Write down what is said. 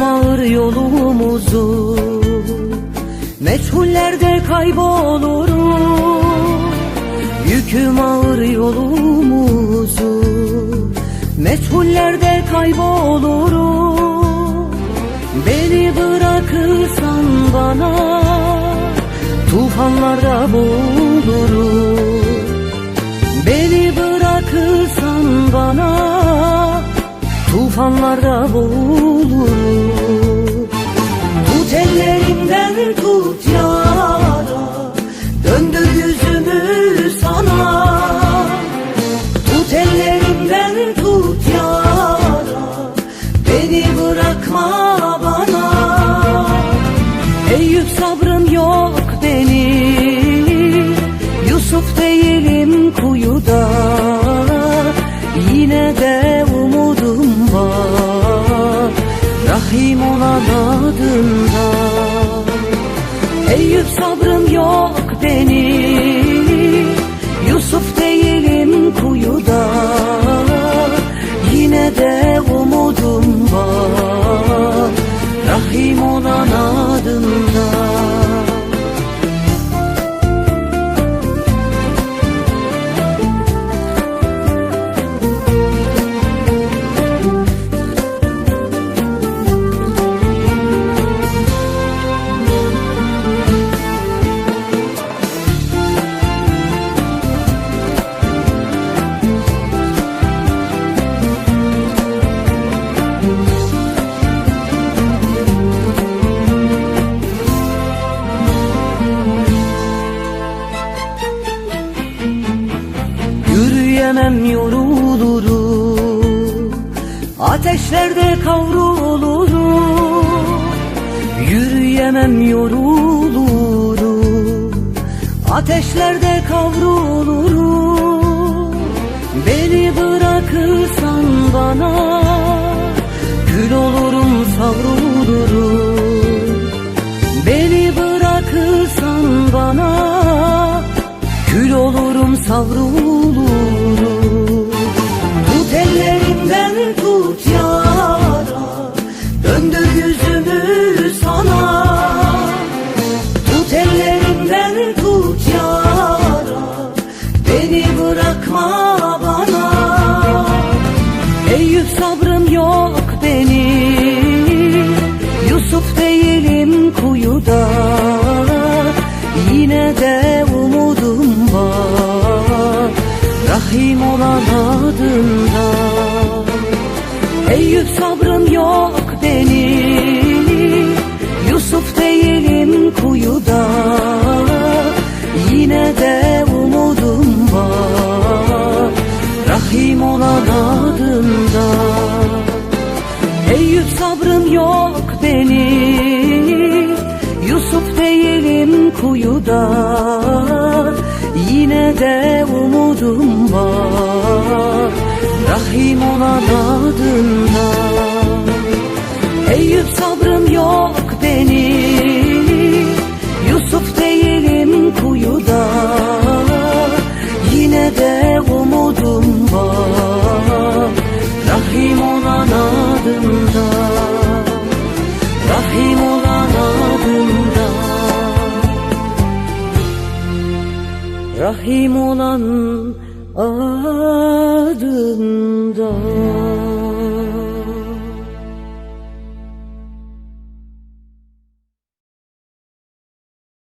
ağır yolumuzu Meçhullerde kaybolurum Yüküm ağır yolumuzu Meçhullerde kaybolurum Beni bırakırsan bana Tufanlarda boğulurum Beni bırakırsan bana Tufanlarda boğulurum Tut ellerimden tut yara Döndür yüzümü sana. Tut ellerimden tut yara Rahim olan adında Eyüp sabrım yok benim Yürüyemem yorulurum Ateşlerde kavrulurum Yürüyemem yorulurum Ateşlerde kavrulurum Beni bırakırsan bana Kül olurum savrulurum Beni bırakırsan bana Kül olurum savrulurum Eyüp sabrım yok benim. Yusuf değilim kuyuda. Yine de umudum var. Rahim olan adında Eyüp sabrım yok benim. Yusuf değilim kuyuda. Yine de umudum var. Rahim olan adında kuyuda Yine de umudum var. Rahim olan adında Eyüp sabrım yok benim. Yusuf değilim kuyuda. Yine de Rahim olan adında